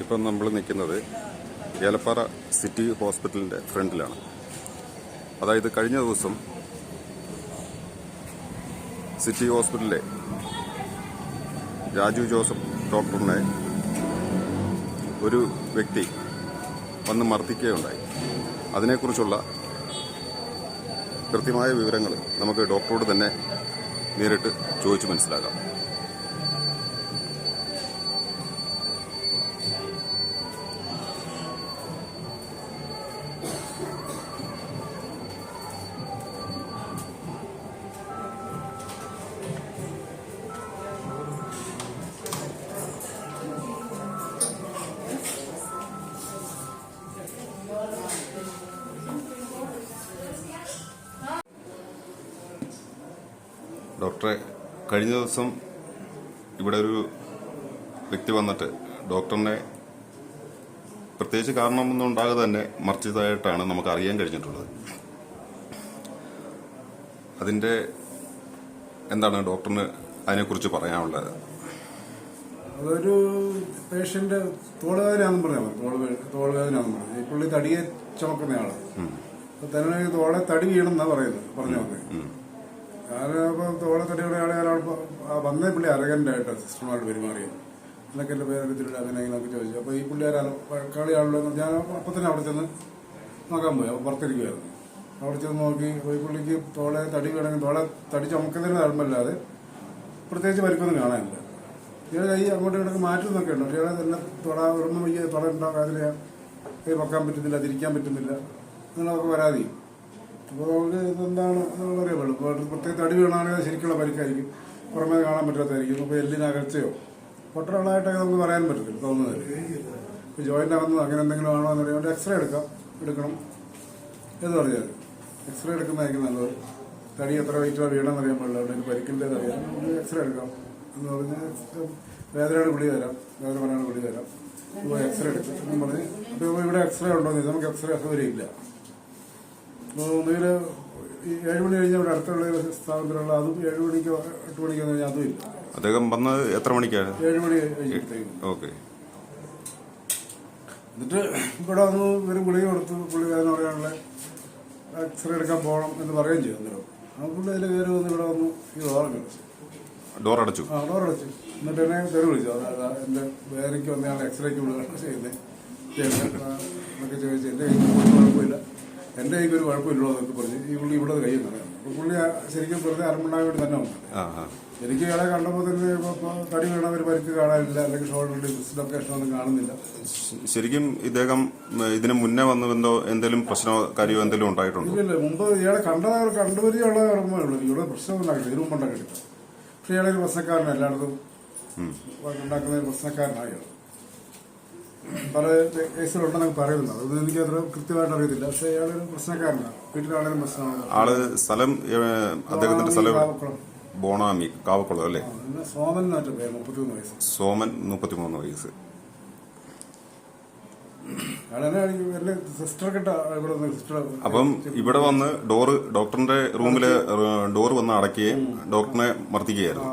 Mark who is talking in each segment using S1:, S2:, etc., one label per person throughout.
S1: ഇപ്പം നമ്മൾ നിൽക്കുന്നത് ഏലപ്പാറ സിറ്റി ഹോസ്പിറ്റലിന്റെ ഫ്രണ്ടിലാണ്. അതായത് കഴിഞ്ഞ ദിവസം സിറ്റി ഹോസ്പിറ്റലിലെ രാജു ജോസഫ് ഡോക്ടറിനെ ഒരു വ്യക്തി വന്ന് മർദ്ദിക്കുകയുണ്ടായി. അതിനെക്കുറിച്ചുള്ള കൃത്യമായ വിവരങ്ങൾ നമുക്ക് ഡോക്ടറോട് തന്നെ നേരിട്ട് ചോദിച്ച് മനസ്സിലാക്കാം. ഡോക്ടറെ കഴിഞ്ഞ ദിവസം ഇവിടെ ഒരു വ്യക്തി വന്നിട്ട് ഡോക്ടറിനെ പ്രത്യേകിച്ച് കാരണമൊന്നും ഉണ്ടാകാതെ തന്നെ മറിച്ചതായിട്ടാണ് നമുക്ക് അറിയാൻ കഴിഞ്ഞിട്ടുള്ളത്. അതിന്റെ എന്താണ് ഡോക്ടറിന് അതിനെക്കുറിച്ച് പറയാനുള്ളത്?
S2: ഒരു പേഷ്യന്റ് തോളുവേദനയാണെന്ന് തോളുവേദനയാണെന്ന് പറഞ്ഞു ഈ പുള്ളി തടിയെ അപ്പൊ തന്നെ തോളെ തടി വീണെന്നാ പറയുന്നത്? പറഞ്ഞു അപ്പൊ തോളെ തടി ആ ആളെ ഒരാൾ വന്നേ പുള്ളി അരകന്റായിട്ട് സിസ്റ്ററുമായിട്ട് പെരുമാറിയത് എന്നൊക്കെ എന്റെ പേരെടുത്തിട്ട് അങ്ങനെ ഇങ്ങനെയൊക്കെ ചോദിച്ചു. അപ്പോൾ ഈ പുള്ളി ആരാ? കളി ആളുള്ള ഞാൻ അപ്പം തന്നെ അവിടെ ചെന്ന് നോക്കാൻ പോയി. അപ്പോൾ പുറത്തിരിക്കുമായിരുന്നു അവിടെ ചെന്ന് നോക്കി. ഈ പുള്ളിക്ക് തോളെ തടി വേണമെങ്കിൽ തോളെ തടി ചുമക്കുന്നതിന് തഴമ്പല്ലാതെ പ്രത്യേകിച്ച് പരിക്കൊന്നും കാണാനില്ല. ഇയാൾ കൈ അങ്ങോട്ടും ഇങ്ങോട്ടും മാറ്റുന്നൊക്കെ ഉണ്ട്. ഇയാളെ തന്നെ തൊട ഉടമ്പ വയ്യ തൊട ഉണ്ടാകാതില്ല കൈ വെക്കാൻ പറ്റുന്നില്ല തിരിക്കാൻ പറ്റുന്നില്ല. എന്നുള്ളതൊക്കെ പരാതി. അപ്പോൾ നമുക്ക് ഇതെന്താണ്? എന്നുള്ള അറിയാമല്ലോ ഇപ്പോൾ പ്രത്യേക തടി വീണാണെങ്കിൽ ശരിക്കുള്ള പരിക്കായിരിക്കും. പുറമേ കാണാൻ പറ്റാത്തതായിരിക്കും. അപ്പോൾ എല്ലിന് അകർച്ചയോ നമുക്ക് പറയാൻ പറ്റത്തില്ല തോന്നുന്നത്. ഇപ്പോൾ ജോയിന്റ് ആകുന്നത് അങ്ങനെ എന്തെങ്കിലും ആണോ എന്ന് പറയുമ്പോൾ എക്സ്റേ എടുക്കാം എടുക്കണം. എന്ന് പറഞ്ഞാൽ എക്സ്റേ എടുക്കുന്നതായിരിക്കും നല്ലത്. തടി എത്ര വെയിറ്റ് വീണമെന്ന് അറിയാൻ പാടില്ല അവിടെ പരിക്കിന്റെത് അറിയാം. നമുക്ക് എക്സ്റേ എടുക്കാം എന്ന് പറഞ്ഞാൽ വേദനയുടെ ഗുളി തരാം. വേദന പറയാനുള്ള ഗുളി തരാം. ഇപ്പോൾ എക്സ്റേ എടുക്കും. എന്ന് പറഞ്ഞ് അപ്പോൾ ഇവിടെ എക്സ്റേ ഉണ്ടോ എന്ന് നമുക്ക് എക്സ്റേ അസൗകര്യം അപ്പോൾ ഒന്നുകിൽ ഈ ഏഴ് മണി കഴിഞ്ഞാൽ ഇവിടെ അടുത്തുള്ള ഒരു സ്ഥാപനത്തിലുള്ള അതും ഏഴ് മണിക്കോ എട്ട് മണിക്കോ കഴിഞ്ഞാൽ അതും ഇല്ല
S1: അദ്ദേഹം വന്നത് എത്ര മണിക്കാണ്?
S2: ഏഴ് മണി കഴിഞ്ഞപ്പോഴത്തേക്കും
S1: ഓക്കെ.
S2: എന്നിട്ട് ഇവിടെ വന്ന് ഒരു ഗുളിക കൊടുത്ത് പുള്ളി വേദന പറയാനുള്ള എക്സ്റേ എടുക്കാൻ പോകണം എന്ന് പറയുകയും ചെയ്തു അന്നേരം. ആ പുള്ളി അതിൽ കയറി വന്ന് ഇവിടെ വന്നു ഈ ഓർമ്മ
S1: ഡോർ അടച്ചു
S2: ആ ഡോർ അടച്ചു എന്നിട്ട് എന്നെ തെറി വിളിച്ചു. അതാ എന്റെ വേദനയ്ക്ക് വന്നയാൾ എക്സ്റേക്ക് വിടുകയാണ് ചെയ്യുന്നത്. ചോദിച്ചു ഒരു കുഴപ്പമില്ല. എന്റെ കൈക്ക് ഒരു കുഴപ്പമില്ലല്ലോ എന്നൊക്കെ പറഞ്ഞു ഈ പുള്ളി ഇവിടെ കൈ അപ്പൊ പുള്ളി ശരിക്കും വെറുതെ അരമുണ്ടാകാൻ വേണ്ടി തന്നെ വന്നത്
S1: ആ
S2: എനിക്ക് ഇയാളെ കണ്ടപ്പോൾ തന്നെ തടി വീണ ഒരു പരിക്ക് കാണാനില്ല അല്ലെങ്കിൽ ഷോൾഡറിൽ ഡിസ്ലൊക്കേഷൻ ഒന്നും കാണുന്നില്ല.
S1: ശരിക്കും ഇദ്ദേഹം ഇതിനു മുന്നേ വന്നതെന്തോ എന്തെങ്കിലും പ്രശ്നമോ കാര്യമോ എന്തെങ്കിലും ഉണ്ടായിട്ടുണ്ട്?
S2: ഇല്ല മുമ്പ് ഇയാളെ കണ്ടത് കണ്ടുപരിചയമുള്ള ഓർമ്മയുള്ളൂ ഇവിടെ പ്രശ്നമൊന്നുണ്ടാക്കില്ല ഇതിനു മുമ്പുണ്ടാക്കില്ല പക്ഷെ ഇയാളെ പ്രശ്നക്കാരനല്ലായിടത്തും ഉണ്ടാക്കുന്ന പ്രശ്നക്കാരനായി. പല കേസുകളുണ്ടെന്നൊക്കെ പറയുന്നുണ്ട്. അതൊന്നും എനിക്ക് അത്ര കൃത്യമായിട്ട് അറിയത്തില്ല. പക്ഷെ അയാളൊരു പ്രശ്നക്കാരനാണ്. വീട്ടിലാണെങ്കിലും പ്രശ്നമാണ്.
S1: ആൾ സ്ഥലം അദ്ദേഹത്തിന്റെ സ്ഥലം. ബോണാമി കാവക്കുളം അല്ലേ?
S2: സോമൻ മുപ്പത്തിമൂന്ന് വയസ്സ്.
S1: സോമൻ മുപ്പത്തിമൂന്ന് വയസ്സ്. അപ്പം ഇവിടെ വന്ന് ഡോറ് ഡോക്ടറിന്റെ റൂമിൽ ഡോർ വന്ന് അടക്കുകയും ഡോക്ടറിനെ മർദ്ദിക്കുകയായിരുന്നു.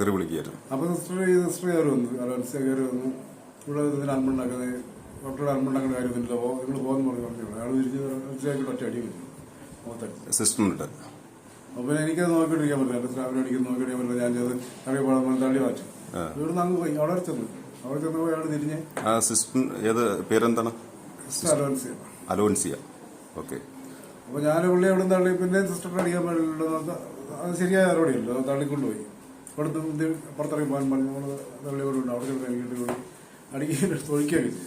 S1: തെറി വിളിക്കുകയായിരുന്നു.
S2: അപ്പൊ സിസ്റ്റർ ഈ സിസ്റ്റർ കയറി വന്നു. ഇവിടെ ഇതിന് അൽമുണ്ടാക്കുന്നത് ഡോക്ടറുടെ അൽമുണ്ടാക്കുന്ന കാര്യമൊന്നുമില്ല പോ നിങ്ങൾ പോകുന്ന പറഞ്ഞു പറഞ്ഞു. അയാൾ തിരിച്ച് മനസ്സിലാക്കിയിട്ട് ഒറ്റ അടി വെച്ചു മുഖത്തടി.
S1: അപ്പോൾ
S2: അപ്പൊ എനിക്കത് നോക്കിയിട്ടിരിക്കാൻ പറ്റില്ല. എന്റെ സ്റ്റാഫിനെ അടിക്കുന്ന നോക്കിയിട്ടിരിക്കാൻ പറ്റില്ല. ഞാൻ ചെയ്ത് അറിയപ്പെടാൻ തള്ളി മാറ്റി ഇവിടുന്ന് അങ്ങ് പോയി. അവിടെ ചെന്നു. അവിടെ ചെന്ന് പോയി അയാൾ തിരിഞ്ഞ്
S1: ആ സിസ്റ്റർ ഏത് പേരെന്താണ്? അലോൻസിയ. ഓക്കെ
S2: അപ്പൊ ഞാൻ പുള്ളി അവിടെ തള്ളി പിന്നെ സിസ്റ്ററിനെ അടിക്കാൻ പാടില്ലല്ലോ അത് ശരിയായ നടപടിയല്ലോ. തള്ളിക്കൊണ്ടുപോയി അവിടുന്ന് ഇത് പുറത്തിറങ്ങി പോകാൻ പറഞ്ഞു. നമ്മൾ തള്ളിയോടുണ്ട്. അവിടെ ചെന്ന് കഴിഞ്ഞിട്ട് കൂടി അടിക്കാൻ തൊഴിക്കുകയൊക്കെ ചെയ്തു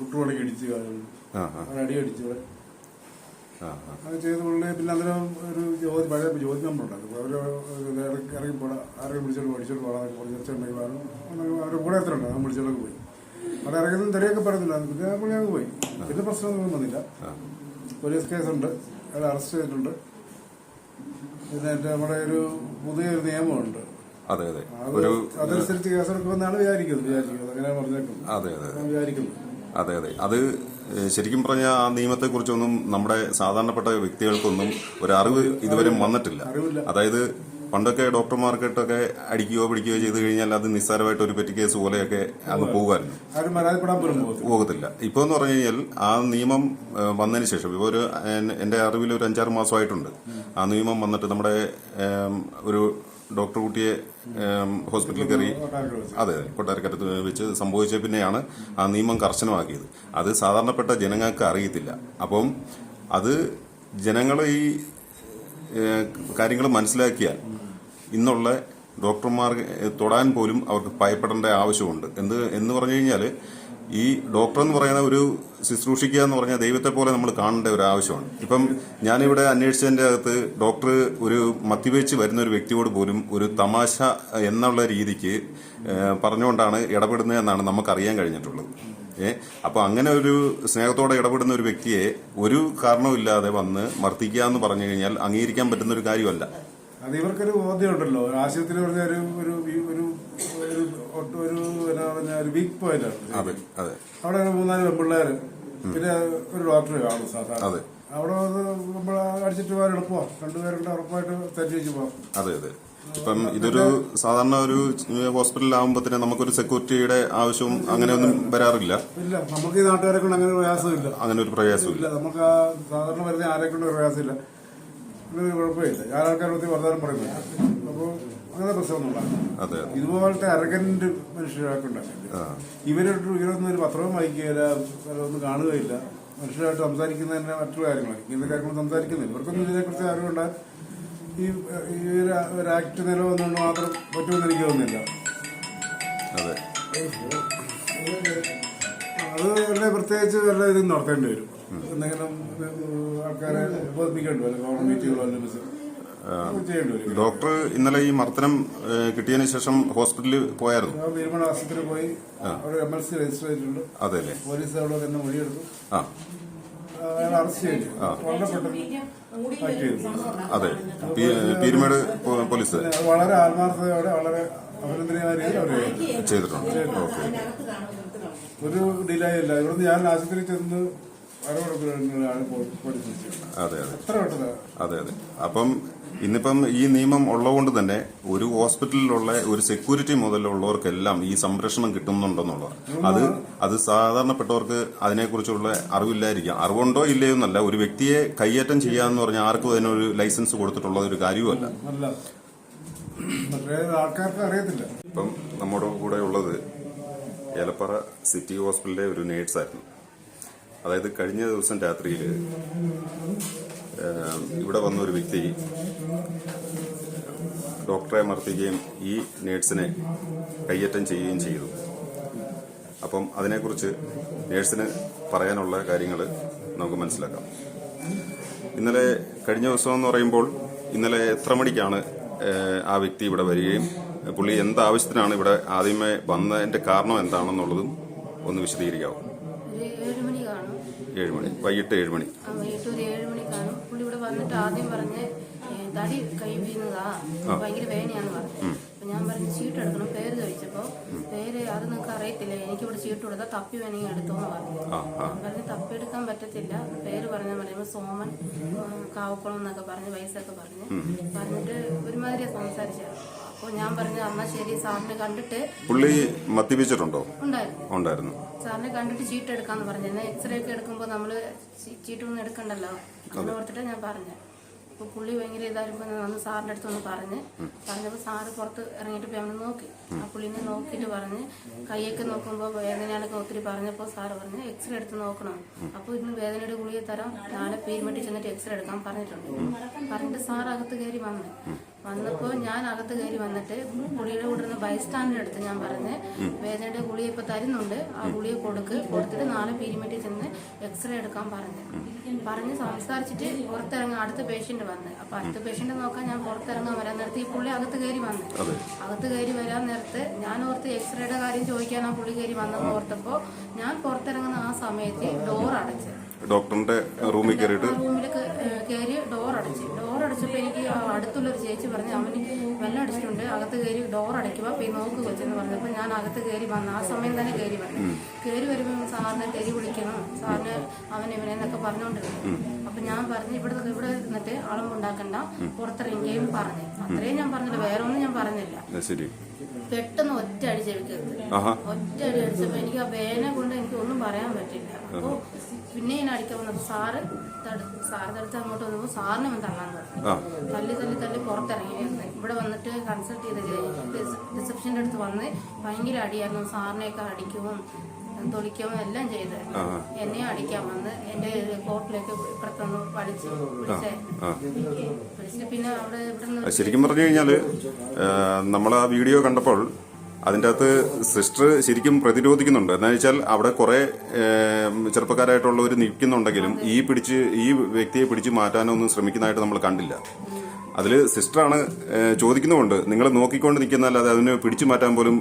S2: കുട്ടുപണിക്ക് അടിച്ച്
S1: ആ ആ.
S2: അടി അടിച്ചു ഇവിടെ.
S1: ആ ആ.
S2: അത് പിന്നെ അന്നേരം ഒരു ജ്യോതി പഴയ ജ്യോതി നമ്പറുണ്ടായിരുന്നു അവർ ഇറങ്ങി പോടാ ആരെങ്കിലും പറഞ്ഞ് അവരുടെ കൂടെ പോയി. അവിടെ ഇറങ്ങുന്ന തെളിയൊക്കെ പറയുന്നില്ല പിന്നെ ആ പുള്ളി അങ്ങ് പോയി. പിന്നെ പ്രശ്നമൊന്നും വന്നില്ല. പോലീസ് കേസുണ്ട്. അയാൾ അറസ്റ്റ് ചെയ്തിട്ടുണ്ട്. പിന്നെ എന്റെ നമ്മുടെ ഒരു പുതിയൊരു നിയമമുണ്ട്.
S1: അതെ അതെ. ഒരു
S2: അതനുസരിച്ച് കേസെടുക്കുമെന്നാണ് വിചാരിക്കുന്നത് വിചാരിക്കുന്നത്. അങ്ങനെ പറഞ്ഞേക്കുന്നത്.
S1: അതെ അതെ അതെ. അതെ അത്. ശരിക്കും പറഞ്ഞ ആ നിയമത്തെക്കുറിച്ചൊന്നും നമ്മുടെ സാധാരണപ്പെട്ട വ്യക്തികൾക്കൊന്നും ഒരു അറിവ് ഇതുവരെ വന്നിട്ടില്ല. അതായത് പണ്ടൊക്കെ ഡോക്ടർമാർക്കിട്ടൊക്കെ അടിക്കുകയോ പിടിക്കുകയോ ചെയ്തു കഴിഞ്ഞാൽ അത് നിസ്സാരമായിട്ട് ഒരു പെറ്റി കേസ് പോലെയൊക്കെ അങ്ങ് പോകുമായിരുന്നു.
S2: പോകത്തില്ല
S1: പോകത്തില്ല. ഇപ്പൊ എന്ന് പറഞ്ഞു കഴിഞ്ഞാൽ ആ നിയമം വന്നതിന് ശേഷം ഇപ്പോൾ ഒരു എന്റെ എന്റെ അറിവിൽ ഒരു അഞ്ചാറ് മാസമായിട്ടുണ്ട്. ആ നിയമം വന്നിട്ട് നമ്മുടെ ഒരു ഡോക്ടർ കുട്ടിയെ ഹോസ്പിറ്റലിൽ കയറി അതെ കൊട്ടാരക്കരത്ത് വെച്ച് സംഭവിച്ച പിന്നെയാണ് ആ നിയമം കർശനമാക്കിയത്. അത് സാധാരണപ്പെട്ട ജനങ്ങൾക്ക് അറിയത്തില്ല. അപ്പം അത് ജനങ്ങൾ ഈ കാര്യങ്ങൾ മനസ്സിലാക്കിയാൽ ഇന്നുള്ള ഡോക്ടർമാർ തൊടാൻ പോലും അവർക്ക് ഭയപ്പെടേണ്ട ആവശ്യമുണ്ട്. എന്ത് എന്ന് പറഞ്ഞു കഴിഞ്ഞാൽ ഈ ഡോക്ടർ എന്ന് പറയുന്ന ഒരു ശുശ്രൂഷിക്കുക എന്ന് പറഞ്ഞാൽ ദൈവത്തെ പോലെ നമ്മൾ കാണേണ്ട ഒരു ആവശ്യമാണ്. ഇപ്പം ഞാനിവിടെ അന്വേഷിച്ചതിന്റെ അകത്ത് ഡോക്ടർ ഒരു മത്തിവെച്ച് വരുന്ന ഒരു വ്യക്തിയോട് പോലും ഒരു തമാശ എന്നുള്ള രീതിക്ക് പറഞ്ഞുകൊണ്ടാണ് ഇടപെടുന്നത് എന്നാണ് നമുക്കറിയാൻ കഴിഞ്ഞിട്ടുള്ളത്. ഏ അപ്പൊ അങ്ങനെ ഒരു സ്നേഹത്തോടെ ഇടപെടുന്ന ഒരു വ്യക്തിയെ ഒരു കാരണവുമില്ലാതെ വന്ന് മർദ്ദിക്കുക എന്ന് പറഞ്ഞു കഴിഞ്ഞാൽ അംഗീകരിക്കാൻ പറ്റുന്ന ഒരു കാര്യമല്ല.
S2: അത് ഇവർക്കൊരു ബോധ്യമുണ്ടല്ലോ. ഉണ്ടല്ലോ ആശുപത്രി പറഞ്ഞ ഒരു ഒരു ഒരു ഒരു ഒരു എന്നാ പറഞ്ഞ ഒരു വീക്ക് പോയിന്റ് ആണ്. അവിടെ മൂന്നാൽ പെൺപിള്ളേര്. പിന്നെ ഒരു ഡോക്ടർ കാണും സാധാരണ. അവിടെ നമ്മൾ അടിച്ചിട്ട് പോകാൻ എളുപ്പമാണ് രണ്ടുപേരുടെ ഉറപ്പായിട്ട് തെറ്റി വെച്ച് പോകാം
S1: അതെ അതെ. ഇപ്പം ഇതൊരു സാധാരണ ഒരു ഹോസ്പിറ്റലിൽ ഹോസ്പിറ്റലിലാകുമ്പോൾ തന്നെ നമുക്കൊരു സെക്യൂരിറ്റിയുടെ ആവശ്യവും അങ്ങനെയൊന്നും വരാറില്ല.
S2: ഇല്ല നമുക്ക് ഈ നാട്ടുകാരെ കൊണ്ട് അങ്ങനെ പ്രയാസമില്ല.
S1: അങ്ങനെ ഒരു പ്രയാസമില്ല.
S2: ഇല്ല നമുക്ക് സാധാരണ വരുന്ന ആരെ കൊണ്ട് പ്രയാസമില്ല. അങ്ങനെ കുഴപ്പമില്ല. ഞാൻ ആൾക്കാർ പറ്റി വർദ്ധാനം പറയുന്നില്ല. അപ്പോൾ അങ്ങനെ പ്രശ്നമൊന്നുമില്ല ഇതുപോലത്തെ അരകന്റെ മനുഷ്യരായിട്ട് ഉണ്ടാക്കില്ല ഇവരോട്ട് ഇവരൊന്നും ഒരു പത്രവും വായിക്കുകയില്ല ഒന്നും കാണുകയില്ല. മനുഷ്യരായിട്ട് സംസാരിക്കുന്നതിന് മറ്റുള്ള കാര്യങ്ങളാണ്. ഇങ്ങനത്തെ കാര്യങ്ങൾ സംസാരിക്കുന്നില്ല. ഇവർക്കൊന്നും ഇതിനെക്കുറിച്ച് അറിവുണ്ട്. ഈ ഒരു ആക്ട് നിലവന്നുകൊണ്ട് മാത്രം പറ്റുമെന്ന് എനിക്ക് തോന്നുന്നില്ല.
S1: അതെ.
S2: വല്ല പ്രത്യേകിച്ച് വല്ല ഇതും നടത്തേണ്ടി വരും. എന്തെങ്കിലും ആൾക്കാരെ വരും അല്ലെങ്കിൽ
S1: ഡോക്ടർ ഇന്നലെ ഈ മർദ്ദനം കിട്ടിയതിനു ശേഷം ഹോസ്പിറ്റലിൽ പോയായിരുന്നു?
S2: ആ തീരുമാന ആശുപത്രിയിൽ പോയി. അവിടെ എം എൽ സി രജിസ്റ്റർ ചെയ്തിട്ടുണ്ട്.
S1: അതെ അല്ലേ?
S2: പോലീസ് അവിടെ തന്നെ മൊഴിയെടുത്തു.
S1: ആ.
S2: അറസ്റ്റ് ചെയ്തു. വളരെ പെട്ടെന്ന്
S1: അതെ. പീരുമേട് പോലീസ്.
S2: വളരെ ആത്മാർത്ഥതയോടെ വളരെ അഭിനന്ദനീയമായ രീതിയിൽ അവർ ചെയ്തു.
S1: ചെയ്തിട്ടുണ്ട്. ഓക്കെ
S2: ഒരു ഡിലേ ഇല്ല. ഇവിടുന്ന് ഞാൻ ആശുപത്രി ചെന്ന്.
S1: അതെ അതെ. അതെ അതെ. അപ്പം ഇന്നിപ്പം ഈ നിയമം ഉള്ളതുകൊണ്ട് തന്നെ ഒരു ഹോസ്പിറ്റലിലുള്ള ഒരു സെക്യൂരിറ്റി മുതലുള്ളവർക്കെല്ലാം ഈ സംരക്ഷണം കിട്ടുന്നുണ്ടെന്നുള്ളത് അത് അത് സാധാരണപ്പെട്ടവർക്ക് അതിനെക്കുറിച്ചുള്ള അറിവില്ലായിരിക്കാം. അറിവുണ്ടോ ഇല്ലയോ എന്നല്ല. ഒരു വ്യക്തിയെ കൈയേറ്റം ചെയ്യാന്ന് പറഞ്ഞാൽ ആർക്കും അതിനൊരു ലൈസൻസ് കൊടുത്തിട്ടുള്ള ഒരു കാര്യവുമല്ല.
S2: ആൾക്കാർക്ക് അറിയത്തില്ല.
S1: ഇപ്പം നമ്മുടെ കൂടെ ഉള്ളത് ഏലപ്പാറ സിറ്റി ഹോസ്പിറ്റലിലെ ഒരു നേഴ്സായിരുന്നു. അതായത് കഴിഞ്ഞ ദിവസം രാത്രിയിൽ ഇവിടെ വന്ന ഒരു വ്യക്തി ഡോക്ടറെ മർദ്ദിക്കുകയും ഈ നേഴ്സിനെ കയ്യേറ്റം ചെയ്യുകയും ചെയ്തു. അപ്പം അതിനെക്കുറിച്ച് നേഴ്സിന് പറയാനുള്ള കാര്യങ്ങൾ നമുക്ക് മനസ്സിലാക്കാം. ഇന്നലെ കഴിഞ്ഞ ദിവസം എന്ന് പറയുമ്പോൾ ഇന്നലെ എത്ര മണിക്കാണ് ആ വ്യക്തി ഇവിടെ വരികയും പുള്ളി എന്താവശ്യത്തിനാണ് ഇവിടെ ആദ്യമേ വന്നതിന്റെ കാരണം എന്താണെന്നുള്ളതും ഒന്ന് വിശദീകരിക്കാവും?
S3: ഏഴ് മണി
S1: വൈകിട്ട് ഏഴ് മണി
S3: വൈകിട്ട് ഒരു ഏഴ് മണി കാണും. പുള്ളി ഇവിടെ വന്നിട്ട് ആദ്യം പറഞ്ഞ് തടി കൈ വീഴുന്നതാ. ഭയങ്കര വേദനയാന്ന് പറഞ്ഞു. അപ്പൊ ഞാൻ പറഞ്ഞു ചീട്ട് എടുക്കണം പേര് ചോദിച്ചപ്പോ പേര് അത് നിങ്ങൾക്ക് അറിയത്തില്ല? എനിക്ക് ഇവിടെ ചീട്ട് കൊടുത്താൽ തപ്പി വേണമെങ്കിൽ എടുത്തോന്ന് പറഞ്ഞു. തപ്പി എടുക്കാൻ പറ്റത്തില്ല. പേര് പറഞ്ഞാൽ പറയുമ്പോൾ സോമൻ ആ, കാവക്കുളം എന്നൊക്കെ പറഞ്ഞ് വയസ്സൊക്കെ പറഞ്ഞ് പറഞ്ഞിട്ട് ഒരുമാതിരിയാ സംസാരിച്ചത്. അപ്പോൾ ഞാൻ പറഞ്ഞു അമ്മ ശരി സാറിനെ കണ്ടിട്ട്
S1: പുള്ളി മദ്യപിച്ചിട്ടുണ്ടോ?
S3: ഉണ്ടായിരുന്നു.
S1: ഉണ്ടായിരുന്നു.
S3: സാറിനെ കണ്ടിട്ട് ചീട്ട് എടുക്കാന്ന് പറഞ്ഞു. എന്നാൽ എക്സ്റേ ഒക്കെ എടുക്കുമ്പോൾ നമ്മൾ ചീട്ടൊന്നും എടുക്കണ്ടല്ലോ? അങ്ങനെ ഓർത്തിട്ട് ഞാൻ പറഞ്ഞു. അപ്പോൾ പുള്ളി ഭയങ്കര ഇതായപ്പോൾ ഞാൻ വന്ന് സാറിന്റെ അടുത്ത് ഒന്ന് പറഞ്ഞ്. പറഞ്ഞപ്പോൾ സാറ് പുറത്ത് ഇറങ്ങിയിട്ട് പോയി അവനെ നോക്കി. ആ പുള്ളിനെ നോക്കിയിട്ട് പറഞ്ഞ് കൈയൊക്കെ നോക്കുമ്പോൾ വേദനയാണൊക്കെ ഒത്തിരി പറഞ്ഞപ്പോൾ സാറ് പറഞ്ഞ് എക്സ്റേ എടുത്ത് നോക്കണം. അപ്പോൾ ഇന്ന് വേദനയുടെ ഗുളിക തരാം. നാളെ പേരുമട്ടി ചെന്നിട്ട് എക്സ്റേ എടുക്കാൻ പറഞ്ഞിട്ടുണ്ട്. പറഞ്ഞിട്ട് സാർ അകത്ത് കയറി വന്ന്. വന്നപ്പോൾ ഞാൻ അകത്ത് കയറി വന്നിട്ട് ഗുളിയുടെ കൂടെ ഇരുന്ന ബൈസ്റ്റാൻഡിന്റെ അടുത്ത് ഞാൻ പറഞ്ഞ് വേദനയുടെ ഗുളിക ഇപ്പൊ തരുന്നുണ്ട് ആ ഗുളിക കൊടുക്ക് കൊടുത്തിട്ട് നാളെ പീരിമെറ്റി ചെന്ന് എക്സ്റേ എടുക്കാൻ പറഞ്ഞു. പറഞ്ഞ് സംസാരിച്ചിട്ട് പുറത്തിറങ്ങാൻ അടുത്ത പേഷ്യന്റ് വന്ന്. അപ്പൊ അടുത്ത പേഷ്യന്റ് നോക്കാൻ ഞാൻ പുറത്തിറങ്ങാൻ വരാൻ നേരത്ത് ഈ പുള്ളി അകത്ത് കയറി വന്ന്. അകത്ത് കയറി വരാൻ നേരത്ത് ഞാൻ ഓർത്ത് എക്സ്റേയുടെ കാര്യം ചോദിക്കാൻ ആ പുള്ളി കയറി വന്നെന്ന് ഓർത്തപ്പോ ഞാൻ പുറത്തിറങ്ങുന്ന ആ സമയത്ത് ഡോർ അടച്ച്.
S1: ഡോക്ടറിന്റെ റൂമിൽ കയറിയിട്ട്
S3: റൂമിൽ കയറി ഡോർ അടച്ചു. ഡോർ അടച്ചപ്പോൾ എനിക്ക് അടുത്തുള്ളൊരു ചേച്ചി പറഞ്ഞു അവന് വെള്ളം അടിച്ചിട്ടുണ്ട് അകത്ത് കയറി ഡോർ അടയ്ക്കുക പോയി നോക്ക് കൊച്ചെന്ന് പറഞ്ഞപ്പോൾ ഞാൻ അകത്ത് കയറി വന്നു ആ സമയം തന്നെ കയറി വന്നു. കയറി വരുമ്പോൾ സാറിനെ തെരി വിളിക്കണം സാറിന് അവൻ ഇവനെ എന്നൊക്കെ പറഞ്ഞുകൊണ്ടിരുന്നു അപ്പൊ ഞാൻ പറഞ്ഞു ഇവിടെ ഇവിടെ നിന്നിട്ട് അളമ്പുണ്ടാക്കണ്ട പുറത്തിറങ്ങുകയും പറഞ്ഞു. അത്രയും ഞാൻ പറഞ്ഞില്ല വേറെ ഒന്നും ഞാൻ പറഞ്ഞില്ല. പെട്ടെന്ന് ഒറ്റ അടി ചെവിക്കരുത് ഒറ്റ അടി അടിച്ചപ്പോ എനിക്ക് ആ വേദന കൊണ്ട് എനിക്ക് ഒന്നും പറയാൻ പറ്റില്ല അപ്പോ പിന്നെ ഞാൻ അടിക്കാൻ വന്നത് സാറ് തടുത്ത് സാറ് തടുത്ത് അങ്ങോട്ട് വന്നപ്പോ സാറിനെ അവൻ തള്ളാൻ തുടങ്ങി
S1: തള്ളി
S3: തല്ലി തല്ലി തല്ലി പുറത്തിറങ്ങി ഇവിടെ വന്നിട്ട് കൺസൾട്ട് ചെയ്ത് റിസപ്ഷന്റെ അടുത്ത് വന്ന് ഭയങ്കര അടിയായിരുന്നു. സാറിനെയൊക്കെ അടിക്കും തൊളിക്കും എല്ലാം ചെയ്ത്. എന്നെ അടിക്കാൻ വന്ന് എന്റെ കോട്ടിലേക്ക് ഇപ്പുറത്തൊന്ന് വലിച്ച് പിടിച്ചേ പിന്നെ അവിടെ
S1: ശരിക്കും പറഞ്ഞു കഴിഞ്ഞാൽ നമ്മൾ ആ വീഡിയോ കണ്ടപ്പോൾ അതിന്റെ അകത്ത് സിസ്റ്റർ ശരിക്കും പ്രതിരോധിക്കുന്നുണ്ട്. എന്താ വെച്ചാൽ അവിടെ കുറെ ചെറുപ്പക്കാരായിട്ടുള്ളവർ നിൽക്കുന്നുണ്ടെങ്കിലും ഈ പിടിച്ച് ഈ വ്യക്തിയെ പിടിച്ച് മാറ്റാനൊന്നും ശ്രമിക്കുന്നതായിട്ട് നമ്മൾ കണ്ടില്ല. അതിൽ സിസ്റ്ററാണ് ചോദിക്കുന്നതുകൊണ്ട് ചോദിക്കുന്നുമുണ്ട്. നിങ്ങൾ നോക്കിക്കൊണ്ട് നിൽക്കുന്നതല്ലാതെ അതിനെ പിടിച്ചു മാറ്റാൻ പോലും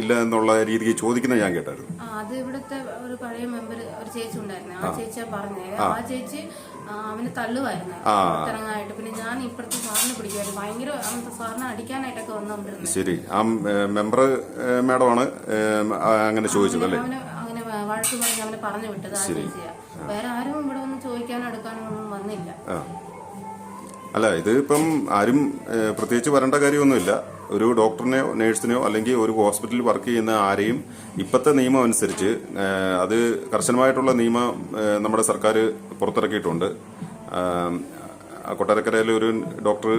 S1: ഇല്ല എന്നുള്ള രീതിക്ക് ചോദിക്കുന്നത് ഞാൻ കേട്ടായിരുന്നു.
S3: അത് ഇവിടുത്തെ ഒരു പഴയ മെമ്പർ ഒരു ചേച്ചി ഉണ്ടായിരുന്നു. ആ ചേച്ചിയാ പറഞ്ഞേ. ആ. ചേച്ചി അവന് തള്ളുമായിരുന്നു പുറത്തിറങ്ങാനായിട്ട്. പിന്നെ ഞാൻ ഇപ്പുറത്തെ സാറിനെ പിടിക്കുമായിരുന്നു ഭയങ്കര അവൻ സാറിനെ അടിക്കാനായിട്ടൊക്കെ വന്നുകൊണ്ടിരുന്നത്
S1: ശരി. ആ മെമ്പർ മാഡമാണ് ആണ് അങ്ങനെ ചോദിച്ചത് അല്ലേ?
S3: അങ്ങനെ വഴക്ക് പറഞ്ഞ് അവനെ പറഞ്ഞു വിട്ടത് ആ. ചേച്ചിയാ വേറെ ആരും ഇവിടെ വന്ന് ചോദിക്കാനോ എടുക്കാനോ ഒന്നും വന്നില്ല.
S1: അല്ല ഇത് ഇപ്പം ആരും പ്രത്യേകിച്ച് വരേണ്ട കാര്യമൊന്നുമില്ല. ഒരു ഡോക്ടറിനെയോ നേഴ്സിനെയോ അല്ലെങ്കിൽ ഒരു ഹോസ്പിറ്റലിൽ വർക്ക് ചെയ്യുന്ന ആരെയും ഇപ്പോഴത്തെ നിയമം അനുസരിച്ച് അത് കർശനമായിട്ടുള്ള നിയമം നമ്മുടെ സർക്കാർ പുറത്തിറക്കിയിട്ടുണ്ട്. കൊട്ടാരക്കരയിലെ ഒരു ഡോക്ടർ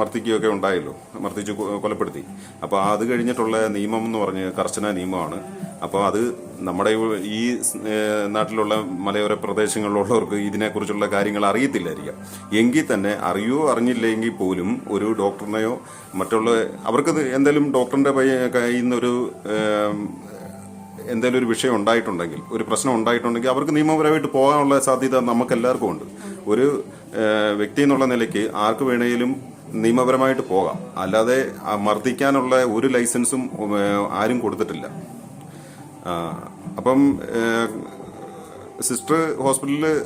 S1: മർദ്ദിക്കുകയൊക്കെ ഉണ്ടായല്ലോ. മർദ്ദിച്ച് കൊലപ്പെടുത്തി. അപ്പോൾ അത് കഴിഞ്ഞിട്ടുള്ള നിയമം എന്ന് പറഞ്ഞ് കർശന നിയമമാണ്. അപ്പോൾ അത് നമ്മുടെ ഈ നാട്ടിലുള്ള മലയോര പ്രദേശങ്ങളിലുള്ളവർക്ക് ഇതിനെക്കുറിച്ചുള്ള കാര്യങ്ങൾ അറിയത്തില്ലായിരിക്കാം. എങ്കിൽ തന്നെ അറിയോ അറിഞ്ഞില്ലെങ്കിൽ പോലും ഒരു ഡോക്ടറിനെയോ മറ്റുള്ള അവർക്ക് എന്തെങ്കിലും ഡോക്ടറിന്റെ കയ്യിൽ നിന്നൊരു എന്തെങ്കിലും ഒരു വിഷയം ഉണ്ടായിട്ടുണ്ടെങ്കിൽ ഒരു പ്രശ്നം ഉണ്ടായിട്ടുണ്ടെങ്കിൽ അവർക്ക് നിയമപരമായിട്ട് പോകാനുള്ള സാധ്യത നമുക്കെല്ലാവർക്കും ഉണ്ട്. ഒരു വ്യക്തി എന്നുള്ള നിലയ്ക്ക് ആർക്ക് വേണമെങ്കിലും നിയമപരമായിട്ട് പോകാം. അല്ലാതെ മർദ്ദിക്കാനുള്ള ഒരു ലൈസൻസും ആരും കൊടുത്തിട്ടില്ല. അപ്പം സിസ്റ്റർ ഹോസ്പിറ്റലിൽ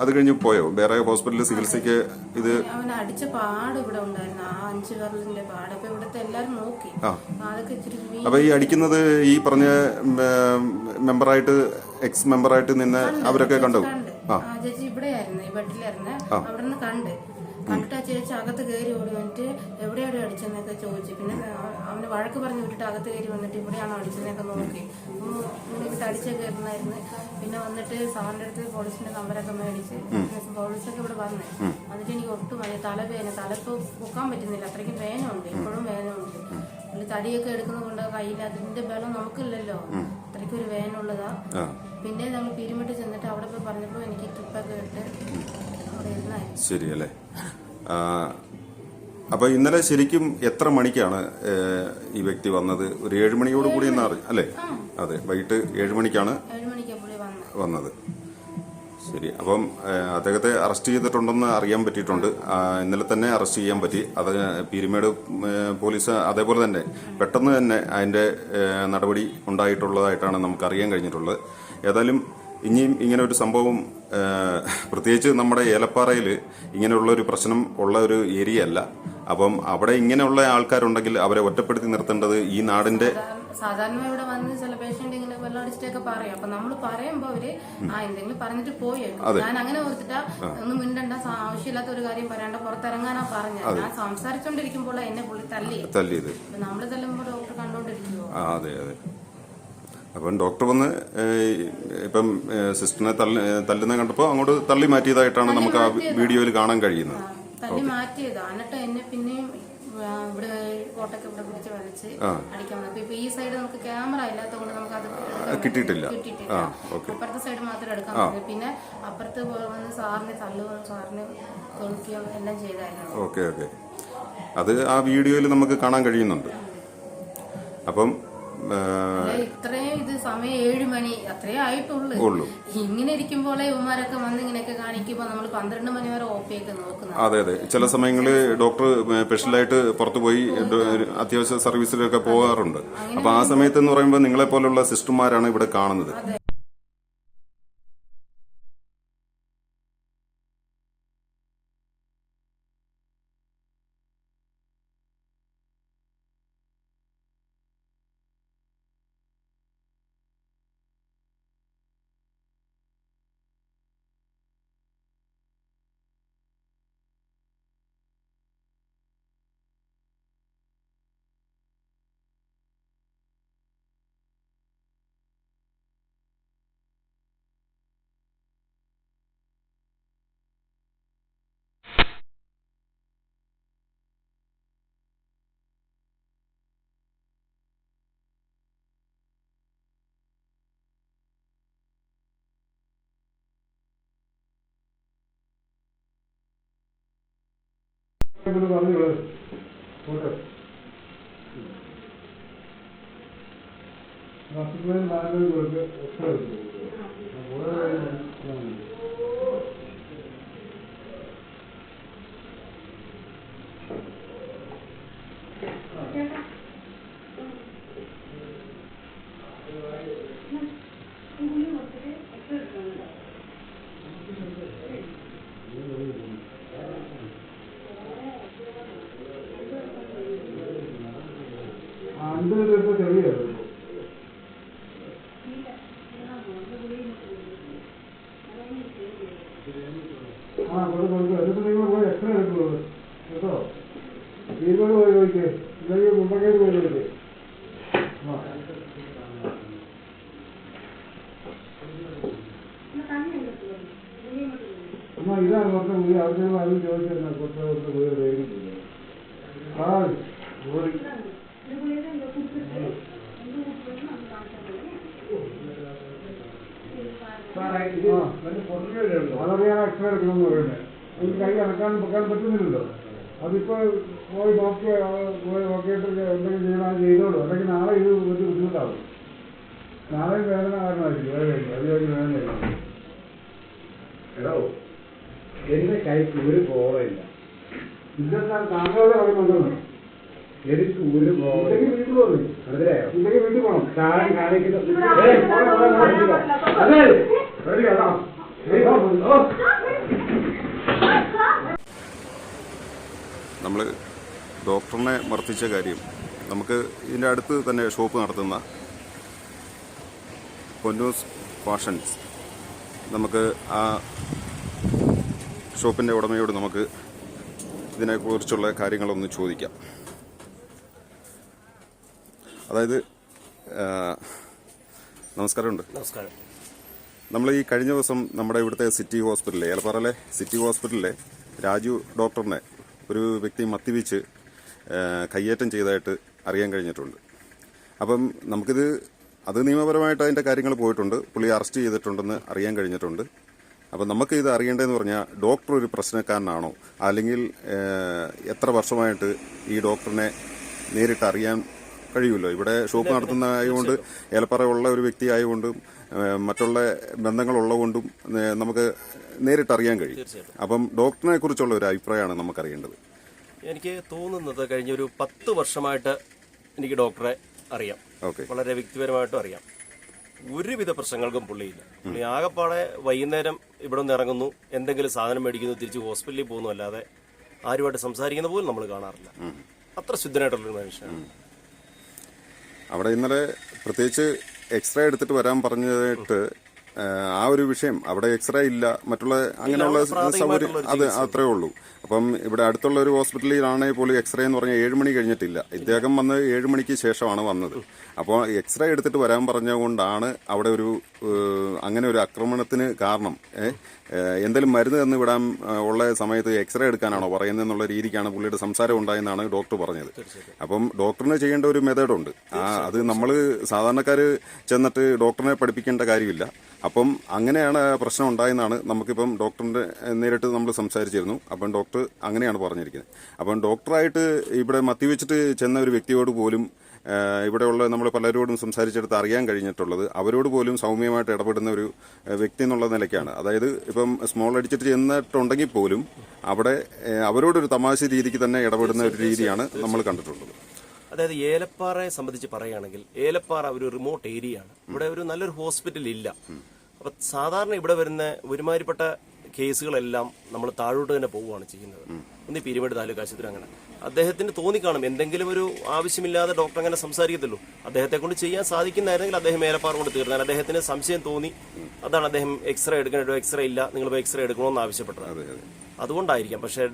S1: അത് കഴിഞ്ഞ് പോയോ? വേറെ ഹോസ്പിറ്റലിൽ ചികിത്സയ്ക്ക് ഇത്
S3: അവൻ അടിച്ച പാട് ഇവിടെ ഉണ്ടായിരുന്നു. ആ അഞ്ചു വിരലിന്റെ പാട്. അപ്പൊ ഇവിടുത്തെ എല്ലാരും നോക്കി.
S1: ആ.
S3: അതൊക്കെ ഇച്ചിരി വീ-
S1: അപ്പൊ ഈ അടിക്കുന്നത് ഈ പറഞ്ഞ മെമ്പറായിട്ട് എക്സ് മെമ്പറായിട്ട് നിന്ന് അവരൊക്കെ കണ്ടു?
S3: കണ്ട്. ആ. ചേച്ചി ഇവിടെയായിരുന്നു ഈ ബെഡിലായിരുന്നു. അവിടെ നിന്ന് കണ്ട്. കണ്ടിട്ട് ആ ചേച്ചി അകത്ത് കയറി ഓടി വന്നിട്ട് എവിടെയാണ് അടിച്ചെന്നൊക്കെ ചോദിച്ചു. പിന്നെ അവന് വഴക്ക് പറഞ്ഞു വിട്ടിട്ട് അകത്ത് കയറി വന്നിട്ട് ഇവിടെയാണോ അടിച്ചതെന്നൊക്കെ നോക്കി. ഇങ്ങനെ തടിച്ചേ അടിച്ചൊക്കെ ഇരുന്നായിരുന്നു പിന്നെ വന്നിട്ട് സാറിന്റെ അടുത്ത് പോലീസിന്റെ നമ്പറൊക്കെ മേടിച്ച് പിന്നെ പോലീസൊക്കെ ഇവിടെ വന്ന്. എന്നിട്ട് എനിക്ക് ഒട്ടും വയ്യ തലവേദന തലപ്പ് പൊക്കാൻ പറ്റുന്നില്ല. അത്രയ്ക്കും വേദനയുണ്ട്. ഇപ്പോഴും വേദനയുണ്ട്. അതിൽ തടിയൊക്കെ എടുക്കുന്നത് കൊണ്ട് കയ്യിൽ അതിന്റെ ബലം നമുക്കില്ലല്ലോ. അത്രയ്ക്കൊരു ഒരു വേദന ഉള്ളതാ പിന്നെ നമ്മൾ പിരിമിട്ട് ചെന്നിട്ട് അവിടെ പോയി പറഞ്ഞപ്പോൾ എനിക്ക് ട്രിപ്പൊക്കെ ഇട്ട് അവിടെ ശരിയല്ലേ?
S1: ശരി അല്ലേ ആ, അപ്പൊ ഇന്നലെ ശരിക്കും എത്ര മണിക്കാണ് ഈ വ്യക്തി വന്നത്? ഒരു ഏഴ് മണിയോട് കൂടി എന്നാ അല്ലേ? അതെ വൈകിട്ട് ഏഴ് മണിക്കാണ്
S3: ഏഴ് മണിക്കാണ് പുള്ളി വന്നത്.
S1: ശരി അപ്പം അദ്ദേഹത്തെ അറസ്റ്റ് ചെയ്തിട്ടുണ്ടെന്ന് അറിയാൻ പറ്റിയിട്ടുണ്ട്. ഇന്നലെ തന്നെ അറസ്റ്റ് ചെയ്യാൻ പറ്റി. അത് പീരുമേട് പോലീസ് അതേപോലെ തന്നെ പെട്ടെന്ന് തന്നെ അതിന്റെ നടപടി ഉണ്ടായിട്ടുള്ളതായിട്ടാണ് നമുക്ക് അറിയാൻ കഴിഞ്ഞിട്ടുള്ളത്. ഏതായാലും ഇനിയും ഇങ്ങനെ ഒരു സംഭവം പ്രത്യേകിച്ച് നമ്മുടെ ഏലപ്പാറയിൽ ഇങ്ങനെയുള്ള ഒരു പ്രശ്നം ഉള്ള ഒരു ഏരിയ അല്ല അപ്പം അവിടെ ഇങ്ങനെയുള്ള ആൾക്കാരുണ്ടെങ്കിൽ അവരെ ഒറ്റപ്പെടുത്തി നിർത്തേണ്ടത് ഈ നാടിന്റെ
S3: സാധാരണ- ഇവിടെ വന്ന് ചില പേഷ്യന്റ് ഇങ്ങനെ വെള്ളം അടിച്ചിട്ടൊക്കെ പറയും. അപ്പൊ നമ്മൾ പറയുമ്പോ അവർ ആ എന്തെങ്കിലും പറഞ്ഞിട്ട് പോയേക്കും ഞാൻ അങ്ങനെ ഓർത്തിട്ടാ ഒന്നും മിണ്ടണ്ട. ആവശ്യമില്ലാത്ത ഒരു കാര്യം പറയാണ്ട പുറത്തിറങ്ങാനാ പറഞ്ഞത്. ഞാൻ സംസാരിച്ചോണ്ടിരിക്കുമ്പോൾ എന്നെ പുള്ളി തല്ലി
S1: തല്ലിയത്.
S3: നമ്മൾ തല്ലുമ്പോ ഡോക്ടർ കണ്ടോണ്ടിരിക്കുവോ?
S1: അതെ അതെ. അപ്പം ഡോക്ടർ വന്ന് ഇപ്പം സിസ്റ്ററിനെ തള്ളി തല്ലുന്ന കണ്ടപ്പോൾ അങ്ങോട്ട് തള്ളി മാറ്റിയതായിട്ടാണ് നമുക്ക് ആ വീഡിയോയിൽ കാണാൻ കഴിയുന്നത്.
S3: തല്ലി മാറ്റിയതാ. എന്നിട്ട് എന്നെ പിന്നെയും ഇവിടെ കോട്ടൊക്കെ ഇവിടെ പിടിച്ച് വലിച്ച് അടിക്കാൻ വന്നു. ഇപ്പൊ ഈ സൈഡ് നമുക്ക് ക്യാമറ ഇല്ലാത്തതുകൊണ്ട് നമുക്ക് അത്
S1: കിട്ടിയിട്ടില്ല.
S3: അപ്പുറത്തെ സൈഡ് മാത്രം എടുക്കാൻ പറ്റും. പിന്നെ അപ്പുറത്ത് വന്ന് സാറിനെ തള്ളുകയും സാറിന് തൊളിക്കുകയും എല്ലാം ചെയ്തായിരുന്നു.
S1: Okay okay. അത് ആ വീഡിയോയിൽ നമുക്ക് കാണാൻ കഴിയുന്നുണ്ട്. അപ്പം
S3: ഇത്രയും ഇത് സമയം ഏഴ് മണി അത്രേ ആയിട്ടുള്ളൂ.
S1: ഉള്ളൂ.
S3: ഇങ്ങനെ ഇരിക്കുമ്പോഴേ ഇവന്മാരൊക്കെ വന്ന് ഇങ്ങനെയൊക്കെ കാണിക്കുമ്പോൾ നമ്മൾ പന്ത്രണ്ട് മണി വരെ ഒ പി ഒക്കെ നോക്കുന്നത്
S1: അതെ അതെ. ചില സമയങ്ങളിൽ ഡോക്ടർ സ്പെഷ്യലായിട്ട് പുറത്തു പോയി അത്യാവശ്യ സർവീസിലൊക്കെ പോകാറുണ്ട്. അപ്പൊ ആ സമയത്ത് എന്ന് പറയുമ്പോൾ നിങ്ങളെ പോലുള്ള സിസ്റ്റർമാരാണ് ഇവിടെ കാണുന്നത്.
S2: ഇവിടെ പറഞ്ഞു വിട്. പോട്ടെ. ഹോസ്പിറ്റലിൽ നാല് പേർക്ക് എക്സ്റേ എടുത്തു. ഓരോ കാര്യം ആ, അൻപത് പേർക്ക് ചെറിയ ആ കൊടുക്കും കൊടുക്കും എന്നിട്ട് നിങ്ങൾ പോയി എക്സ്റേ എടുക്കുള്ളൂ കേട്ടോ വീടുകൾ പോയി ചോദിക്കേ ഇല്ലെങ്കിൽ മുമ്പക്കേത് പോയി ചോദിക്കേ ആ അമ്മ ഇതാണ് കുറച്ച് മുറി അവരുടെ ആരും ചോദിച്ചിരുന്ന കുറച്ച് കുറച്ച് മുറി വേഗിട്ടില്ല ആ മുറി അതറിയാൻ എക്സ്റേ എടുക്കണമെന്ന് പറയുന്നത്. എനിക്ക് കൈ അടക്കാൻ വെക്കാൻ പറ്റുന്നില്ലല്ലോ. അതിപ്പോ പോയി നോക്കി ആ, പോയി നോക്കിയിട്ട് എന്തെങ്കിലും ചെയ്യണം ചെയ്തോളൂ. അല്ലെങ്കിൽ നാളെ ഇത് വലിയ ബുദ്ധിമുട്ടാവും. നാളെ വേദന കാരണമായിരിക്കും. വേദന അത് വേദനയായിരിക്കും.
S4: എടോ എന്റെ കൈക്ക് ഒരു കോളമില്ല
S2: ഇന്നെന്താ താങ്കളുടെ പറയുന്നുണ്ടോ
S4: എനിക്ക് ഒരു നമ്മൾ
S2: വീട്ടിൽ
S4: മനസ്സിലായോ?
S2: ഇല്ലെങ്കിൽ വീട്ടിൽ പോകണം
S4: താഴെ കാണിക്കുന്ന. അതെ.
S1: നമ്മൾ ഡോക്ടറിനെ മർദ്ദിച്ച കാര്യം. നമുക്ക് ഇതിന്റെ അടുത്ത് തന്നെ ഷോപ്പ് നടത്തുന്ന പൊന്നൂസ് ഫാഷൻസ്. നമുക്ക് ആ ഷോപ്പിന്റെ ഉടമയോട് നമുക്ക് ഇതിനെക്കുറിച്ചുള്ള കാര്യങ്ങളൊന്ന് ചോദിക്കാം. അതായത് നമസ്കാരമുണ്ട്.
S5: നമസ്കാരം.
S1: നമ്മൾ ഈ കഴിഞ്ഞ ദിവസം നമ്മുടെ ഇവിടുത്തെ സിറ്റി ഹോസ്പിറ്റലിലെ ഏലപ്പാറയിലെ സിറ്റി ഹോസ്പിറ്റലിലെ രാജു ഡോക്ടറിനെ ഒരു വ്യക്തി മത്തിവെച്ച് കയ്യേറ്റം ചെയ്തതായിട്ട് അറിയാൻ കഴിഞ്ഞിട്ടുണ്ട്. അപ്പം നമുക്കിത് അത് നിയമപരമായിട്ട് അതിന്റെ കാര്യങ്ങൾ പോയിട്ടുണ്ട്. പുള്ളി അറസ്റ്റ് ചെയ്തിട്ടുണ്ടെന്ന് അറിയാൻ കഴിഞ്ഞിട്ടുണ്ട്. അപ്പം നമുക്ക് ഇത് അറിയേണ്ടതെന്ന് പറഞ്ഞാൽ ഡോക്ടർ ഒരു പ്രശ്നക്കാരനാണോ? അല്ലെങ്കിൽ എത്ര വർഷമായിട്ട് ഈ ഡോക്ടറിനെ നേരിട്ട് അറിയാൻ കഴിയുമല്ലോ? ഇവിടെ ഷോപ്പ് നടത്തുന്ന ആയതുകൊണ്ട് ഏലപ്പാറ ഉള്ള ഒരു വ്യക്തി ആയതുകൊണ്ടും മറ്റുള്ള ബന്ധങ്ങളുള്ളതുകൊണ്ടും നമുക്ക് നേരിട്ട് അറിയാൻ കഴിയും. അപ്പം ഡോക്ടറിനെ കുറിച്ചുള്ള ഒരു അഭിപ്രായമാണ് നമുക്കറിയേണ്ടത്.
S5: എനിക്ക് തോന്നുന്നത് കഴിഞ്ഞ ഒരു പത്ത് വർഷമായിട്ട് എനിക്ക് ഡോക്ടറെ അറിയാം.
S1: ഓക്കെ.
S5: വളരെ വ്യക്തിപരമായിട്ടും അറിയാം. ഒരുവിധ പ്രശ്നങ്ങൾക്കും പുള്ളിയില്ല. പുള്ളി ആകെപ്പാടെ വൈകുന്നേരം ഇവിടെ നിന്ന് ഇറങ്ങുന്നു. എന്തെങ്കിലും സാധനം മേടിക്കുന്നു തിരിച്ച് ഹോസ്പിറ്റലിൽ പോകുന്നു. അല്ലാതെ ആരുമായിട്ട് സംസാരിക്കുന്ന പോലും നമ്മൾ കാണാറില്ല. അത്ര ശുദ്ധനായിട്ടുള്ളൊരു മനുഷ്യനാണ്.
S1: അവിടെ ഇന്നലെ പ്രത്യേകിച്ച് എക്സ്റേ എടുത്തിട്ട് വരാൻ പറഞ്ഞതായിട്ട് ആ ഒരു വിഷയം. അവിടെ എക്സ്റേ ഇല്ല. മറ്റുള്ള അങ്ങനെയുള്ള സൗകര്യം അത് അത്രേ ഉള്ളൂ. അപ്പം ഇവിടെ അടുത്തുള്ള ഒരു ഹോസ്പിറ്റലിലാണെങ്കിൽ പോലും എക്സ്റേ എന്ന് പറഞ്ഞാൽ ഏഴ് മണി കഴിഞ്ഞിട്ടില്ല. ഇദ്ദേഹം വന്ന് ഏഴ് മണിക്ക് ശേഷമാണ് വന്നത്. അപ്പോൾ എക്സ്റേ എടുത്തിട്ട് വരാൻ പറഞ്ഞുകൊണ്ടാണ് അവിടെ ഒരു അങ്ങനെ ഒരു ആക്രമണത്തിന് കാരണം. എന്തെങ്കിലും മരുന്ന് തന്നു വിടാൻ ഉള്ള സമയത്ത് എക്സ്റേ എടുക്കാനാണോ പറയുന്നത് എന്നുള്ള രീതിക്കാണ് പുള്ളിയുടെ സംസാരം ഉണ്ടായെന്നാണ് ഡോക്ടർ പറഞ്ഞത്. അപ്പം ഡോക്ടറിന് ചെയ്യേണ്ട ഒരു മെത്തേഡുണ്ട് ആ അത് നമ്മൾ സാധാരണക്കാർ ചെന്നിട്ട് ഡോക്ടറിനെ പഠിപ്പിക്കേണ്ട കാര്യമില്ല. അപ്പം അങ്ങനെയാണ് പ്രശ്നം ഉണ്ടായെന്നാണ് നമുക്കിപ്പം ഡോക്ടറിന്റെ ഏഹ്, നേരിട്ട് നമ്മൾ സംസാരിച്ചിരുന്നു. അപ്പം ഡോക്ടർ അങ്ങനെയാണ് പറഞ്ഞിരിക്കുന്നത്. അപ്പം ഡോക്ടറായിട്ട് ഇവിടെ മത്തിവെച്ചിട്ട് ചെന്ന ഒരു വ്യക്തിയോട് പോലും ഇവിടെയുള്ള നമ്മൾ പലരോടും സംസാരിച്ചെടുത്ത് അറിയാൻ കഴിഞ്ഞിട്ടുള്ളത് അവരോട് പോലും സൗമ്യമായിട്ട് ഇടപെടുന്ന ഒരു വ്യക്തി എന്നുള്ള നിലയ്ക്കാണ്. അതായത് ഇപ്പം സ്മോൾ അടിച്ചിട്ട് ചെന്നിട്ടുണ്ടെങ്കിൽ പോലും അവിടെ അവരോടൊരു തമാശ രീതിക്ക് തന്നെ ഇടപെടുന്ന ഒരു രീതിയാണ് നമ്മൾ കണ്ടിട്ടുള്ളത്.
S5: അതായത് ഏലപ്പാറയെ സംബന്ധിച്ച് പറയുകയാണെങ്കിൽ ഏലപ്പാറ ഒരു റിമോട്ട് ഏരിയ ആണ്. ഇവിടെ ഒരു നല്ലൊരു ഹോസ്പിറ്റൽ ഇല്ല. അപ്പൊ സാധാരണ ഇവിടെ വരുന്ന ഒരുമാതിരിപ്പെട്ട കേസുകളെല്ലാം നമ്മൾ താഴോട്ട് തന്നെ പോവുകയാണ് ചെയ്യുന്നത്. ഒന്ന് പീരുമേട് താലൂക്ക് ആശുപത്രി അങ്ങനെ. അദ്ദേഹത്തിന് തോന്നിക്കാണും എന്തെങ്കിലും ഒരു ആവശ്യമില്ലാതെ ഡോക്ടർ അങ്ങനെ സംസാരിക്കത്തുള്ളൂ. അദ്ദേഹത്തെ കൊണ്ട് ചെയ്യാൻ സാധിക്കുന്നതായിരുന്നെങ്കിൽ അദ്ദേഹം മേലപ്പാറ കൊണ്ട് തീർന്നാൽ അദ്ദേഹത്തിന് സംശയം തോന്നി. അതാണ് അദ്ദേഹം എക്സ്റേ എടുക്കണോ എക്സ്റേ ഇല്ല. നിങ്ങൾ എക്സ്റേ എടുക്കണമെന്ന് ആവശ്യപ്പെട്ടത്.
S1: അതെ അതെ.
S5: അതുകൊണ്ടായിരിക്കാം. പക്ഷേ